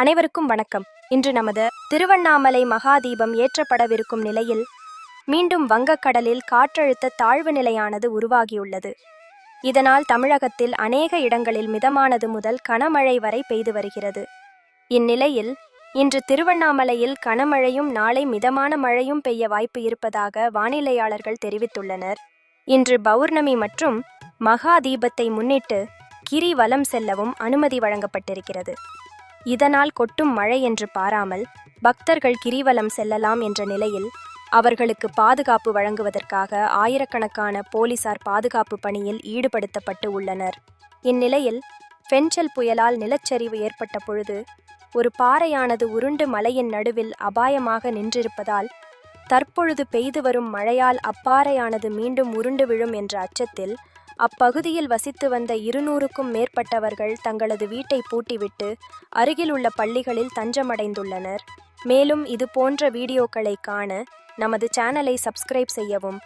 அனைவருக்கும் வணக்கம். இன்று நமது திருவண்ணாமலை மகாதீபம் ஏற்றப்படவிருக்கும் நிலையில் மீண்டும் வங்கக்கடலில் காற்றழுத்த தாழ்வு நிலையானது உருவாகியுள்ளது. இதனால் தமிழகத்தில் அநேக இடங்களில் மிதமானது முதல் கனமழை வரை பெய்து வருகிறது. இந்நிலையில் இன்று திருவண்ணாமலையில் கனமழையும் நாளை மிதமான மழையும் பெய்ய வாய்ப்பு இருப்பதாக வானிலையாளர்கள் தெரிவித்துள்ளனர். இன்று பௌர்ணமி மற்றும் மகா தீபத்தை முன்னிட்டு கிரிவலம் செல்லவும் அனுமதி வழங்கப்பட்டிருக்கிறது. இதனால் கொட்டும் மழை என்று பாராமல் பக்தர்கள் கிரிவலம் செல்லலாம் என்ற நிலையில் அவர்களுக்கு பாதுகாப்பு வழங்குவதற்காக ஆயிரக்கணக்கான போலீசார் பாதுகாப்பு பணியில் ஈடுபடுத்தப்பட்டு உள்ளனர். இந்நிலையில் ஃபென்சல் புயலால் நிலச்சரிவு ஏற்பட்ட பொழுது ஒரு பாறையானது உருண்டு மலையின் நடுவில் அபாயமாக நின்றிருப்பதால் தற்பொழுது பெய்து வரும் மழையால் அப்பாறையானது மீண்டும் உருண்டு விழும் என்ற அச்சத்தில் அப்பகுதியில் வசித்து வந்த இருநூறுக்கும் மேற்பட்டவர்கள் தங்களது வீட்டை பூட்டிவிட்டு அருகில் உள்ள பள்ளிகளில் தஞ்சமடைந்துள்ளனர். மேலும் இது போன்ற வீடியோக்களை காண நமது சேனலை சப்ஸ்கிரைப் செய்யவும்